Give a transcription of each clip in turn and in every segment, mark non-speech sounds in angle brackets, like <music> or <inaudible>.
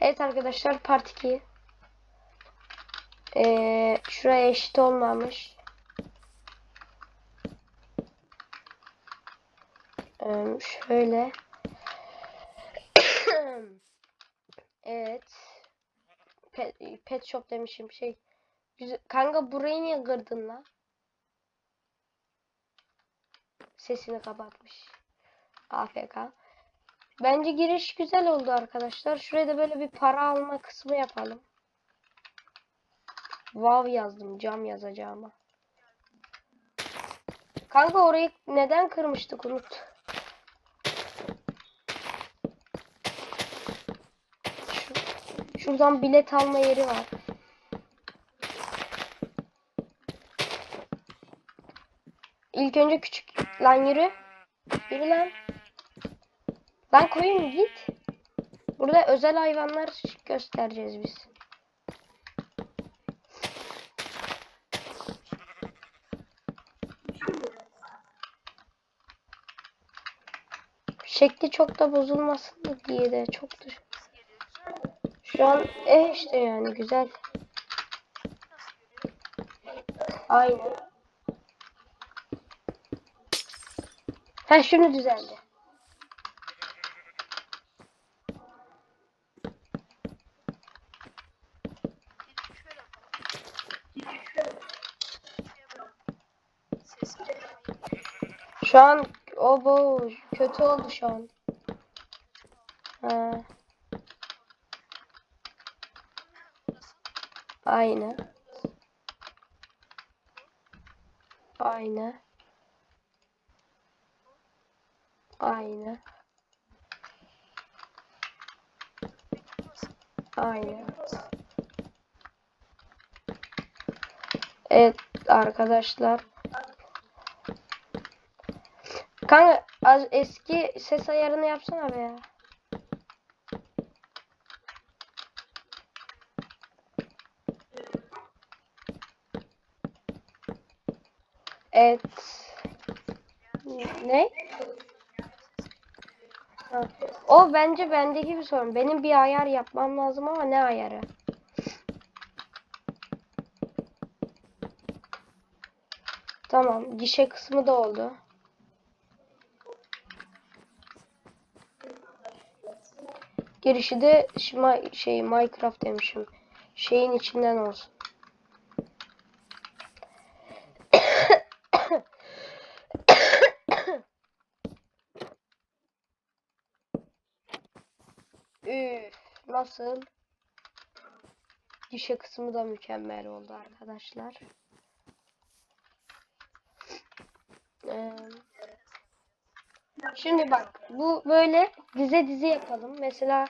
Evet arkadaşlar part 2. Ee, şuraya eşit olmamış. Ee, şöyle. <coughs> evet. Pet, pet shop demişim şey. Güzel. Kanka burayı niye kırdın lan? Sesini kapatmış. AFK. Bence giriş güzel oldu arkadaşlar. Şuraya da böyle bir para alma kısmı yapalım. Wow yazdım. Cam yazacağıma. Kanka orayı neden kırmıştık unut. Şu- şuradan bilet alma yeri var. İlk önce küçük lan yürü. Yürü lan. Lan koyun git. Burada özel hayvanlar göstereceğiz biz. Şekli çok da bozulmasın diye de çok şu an eh işte yani güzel. Aynen. Ha şunu düzeldi. Şu an o bu kötü oldu şu an. Ha. Aynı. Aynı. Aynı. Aynı. Evet arkadaşlar. Kanka az eski ses ayarını yapsana be ya. Evet. Ne? O bence bendeki bir sorun. Benim bir ayar yapmam lazım ama ne ayarı? Tamam. Gişe kısmı da oldu. Girişi de şey Minecraft demişim. Şeyin içinden olsun. <coughs> Üf, nasıl? Gişe kısmı da mükemmel oldu arkadaşlar. Ee, şimdi bak bu böyle dize dize yapalım. Mesela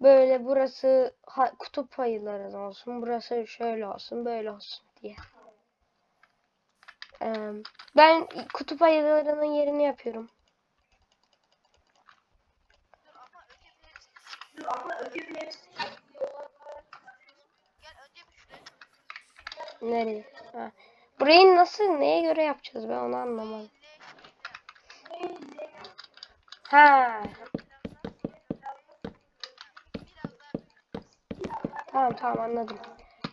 böyle burası kutup ayıların olsun. Burası şöyle olsun, böyle olsun diye. Ee, ben kutup ayılarının yerini yapıyorum. Nereye? Ha. Burayı nasıl, neye göre yapacağız ben onu anlamadım. Ha, tamam tamam anladım.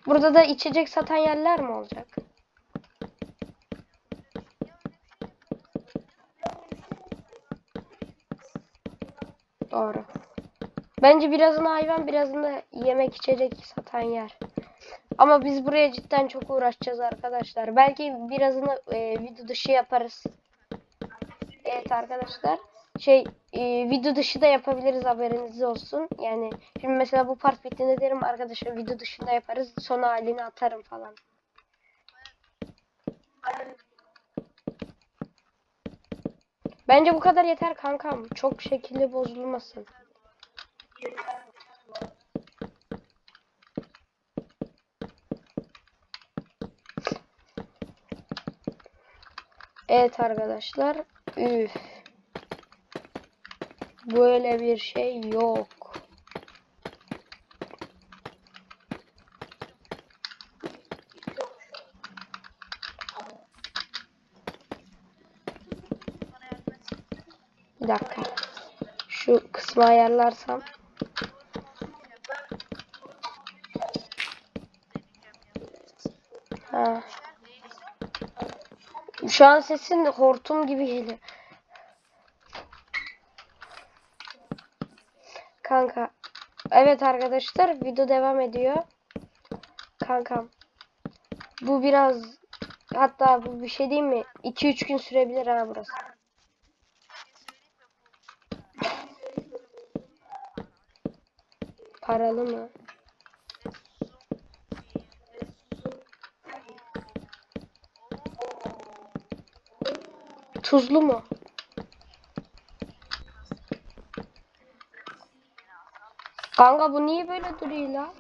Burada da içecek satan yerler mi olacak? Doğru. Bence birazını hayvan, birazını yemek içecek satan yer. Ama biz buraya cidden çok uğraşacağız arkadaşlar. Belki birazını e, video dışı yaparız. Evet arkadaşlar. Şey e, video dışı da yapabiliriz haberiniz olsun. Yani şimdi mesela bu part bittiğinde derim arkadaşlar video dışında yaparız. Son halini atarım falan. Bence bu kadar yeter kankam. Çok şekilli bozulmasın. Evet arkadaşlar. Üf. Böyle bir şey yok. Bir dakika. Şu kısmı ayarlarsam. Ha. Şu an sesin hortum gibi geliyor. Evet arkadaşlar video devam ediyor. Kankam. Bu biraz hatta bu bir şey değil mi? 2-3 gün sürebilir ha burası. Paralı mı? Tuzlu mu? Kanka bu niye böyle duruyor la?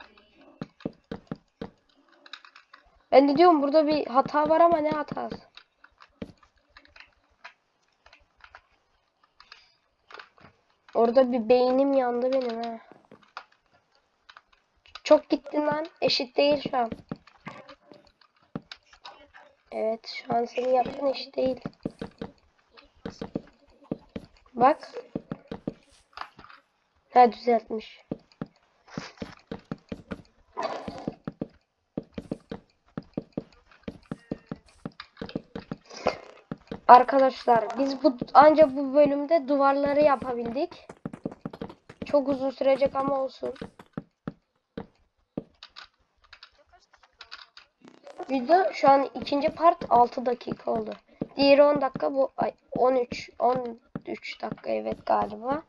Ben de diyorum burada bir hata var ama ne hatası? Orada bir beynim yandı benim ha. Çok gittin lan. Eşit değil şu an. Evet şu an senin yaptığın eşit değil. Bak. Ha düzeltmiş. Arkadaşlar biz bu ancak bu bölümde duvarları yapabildik. Çok uzun sürecek ama olsun. Video şu an ikinci part 6 dakika oldu. Diğeri 10 dakika bu ay 13 13 dakika evet galiba.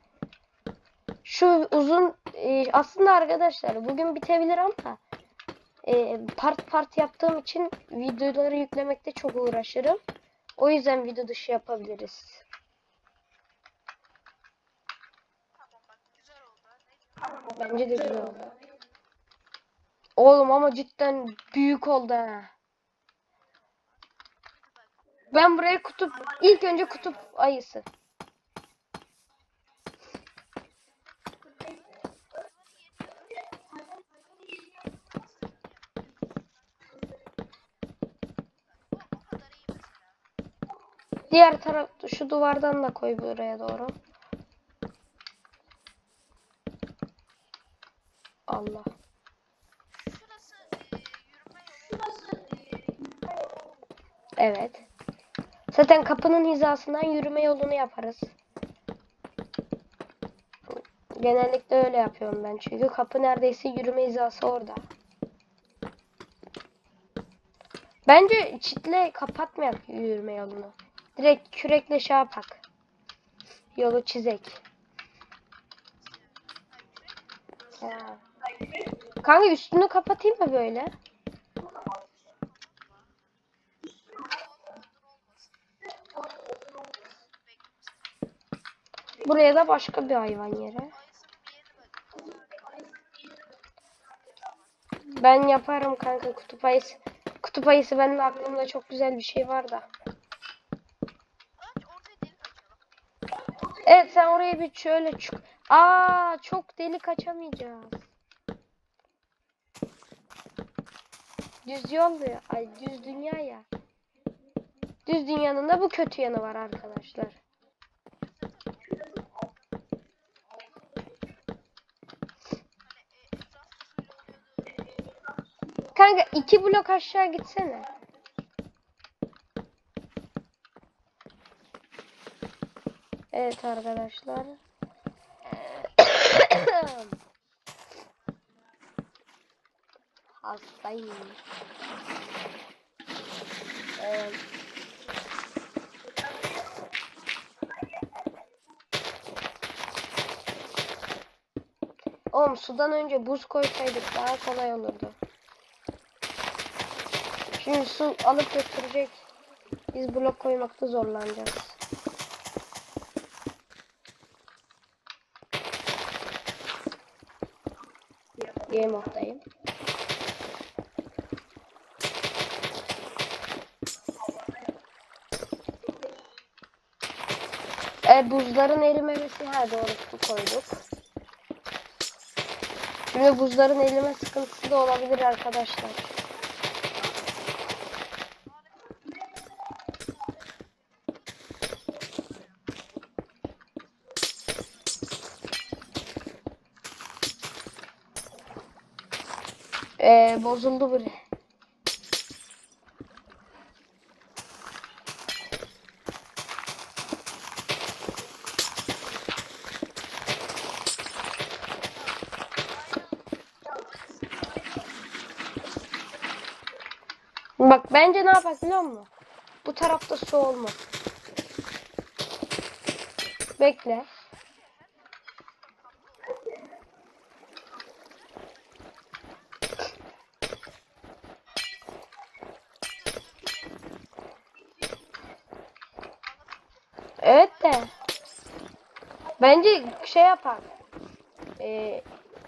Şu uzun e, aslında arkadaşlar bugün bitebilir ama e, part part yaptığım için videoları yüklemekte çok uğraşırım. O yüzden video dışı yapabiliriz. Bence de güzel oldu. Oğlum ama cidden büyük oldu ha. Ben buraya kutup ilk önce kutup ayısı. o, o kadar iyi mesela. Diğer taraf şu duvardan da koy buraya doğru. Allah. Evet. Zaten kapının hizasından yürüme yolunu yaparız. Genellikle öyle yapıyorum ben çünkü kapı neredeyse yürüme hizası orada. Bence çitle kapatmayak yürüme yolunu. Direkt kürekle şey yapak. Yolu çizek. Ya. Kanka üstünü kapatayım mı böyle? Buraya da başka bir hayvan bak. Ben yaparım kanka kutup ayısı. Kutup ayısı benim aklımda çok güzel bir şey var da. Önce ortaya delik açalım. Evet sen oraya bir şöyle çık. Aa çok delik açamayacağız. Düz yol ya. Ay düz dünya ya. Düz dünyanın da bu kötü yanı var arkadaşlar. Kanka iki blok aşağı gitsene. Evet arkadaşlar. Hastayım. Evet. Oğlum sudan önce buz koysaydık daha kolay olurdu. Şimdi su alıp götürecek. Biz blok koymakta zorlanacağız. Game moddayım. E, buzların erimemesi ha doğru su koyduk. Şimdi buzların erime sıkıntısı da olabilir arkadaşlar. Ay bozuldu bile. Bak bence ne yapar biliyor musun? Bu tarafta su olmaz. Bekle. Evet de. Bence şey yapar. Ee,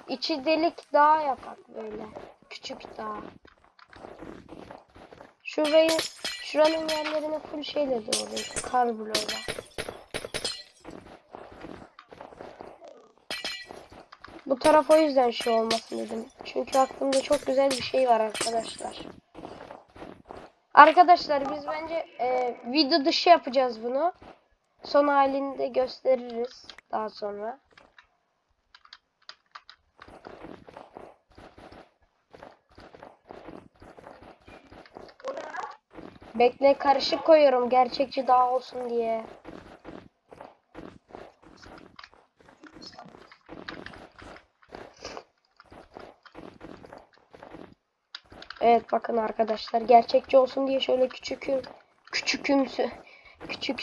içi delik dağ yapar böyle. Küçük dağ. Şurayı, şuranın yerlerini full şeyle doğruyor. Kar bloğuyla. Bu taraf o yüzden şey olmasın dedim. Çünkü aklımda çok güzel bir şey var arkadaşlar. Arkadaşlar biz bence e, video dışı yapacağız bunu. Son halini de gösteririz daha sonra. Bekle karışık koyuyorum gerçekçi daha olsun diye. Evet bakın arkadaşlar gerçekçi olsun diye şöyle küçüküm küçükümsü küçük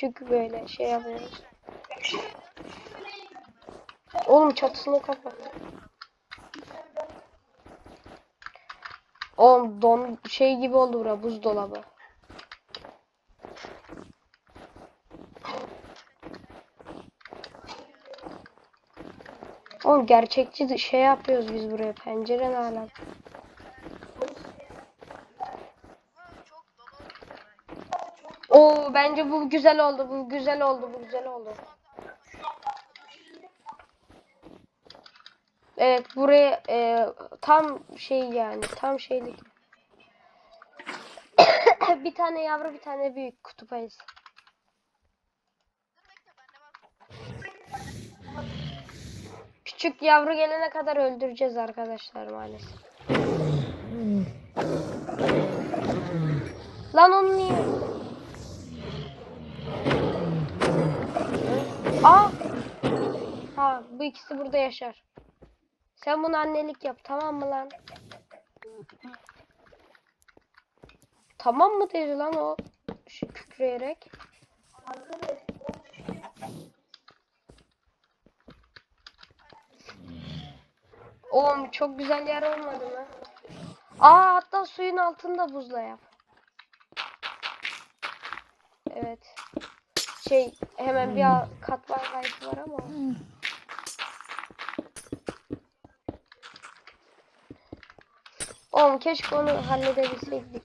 küçük böyle şey yapıyoruz. Oğlum çatısını kapat. Oğlum don şey gibi oldu bura buzdolabı. Oğlum gerçekçi şey yapıyoruz biz buraya pencere ne? Ama çok bence bu güzel oldu bu güzel oldu bu güzel oldu. Evet buraya e, tam şey yani tam şeylik. <coughs> bir tane yavru bir tane büyük kutup ayısı. Küçük yavru gelene kadar öldüreceğiz arkadaşlar maalesef. Lan onu niye? Aa! Ha bu ikisi burada yaşar. Sen bunu annelik yap tamam mı lan? Tamam mı dedi lan o şu kükreyerek. Oğlum çok güzel yer olmadı mı? Aa hatta suyun altında buzla yap. Evet. Şey hemen bir a- katman kayısı var ama. Oğlum keşke onu halledebilseydik.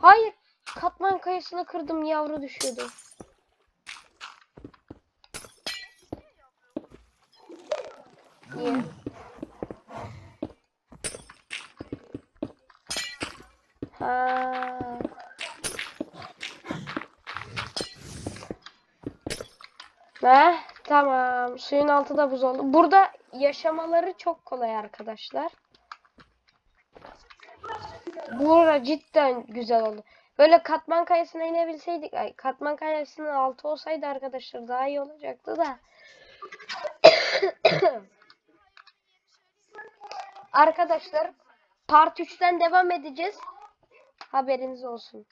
Hayır. Katman kayısını kırdım yavru düşüyordu. Niye? Ha. Heh, tamam. Suyun altı da buz oldu. Burada yaşamaları çok kolay arkadaşlar. Bura cidden güzel oldu. Böyle katman kayasına inebilseydik, ay katman kayasının altı olsaydı arkadaşlar daha iyi olacaktı da. <coughs> arkadaşlar part 3'ten devam edeceğiz. Haberiniz olsun.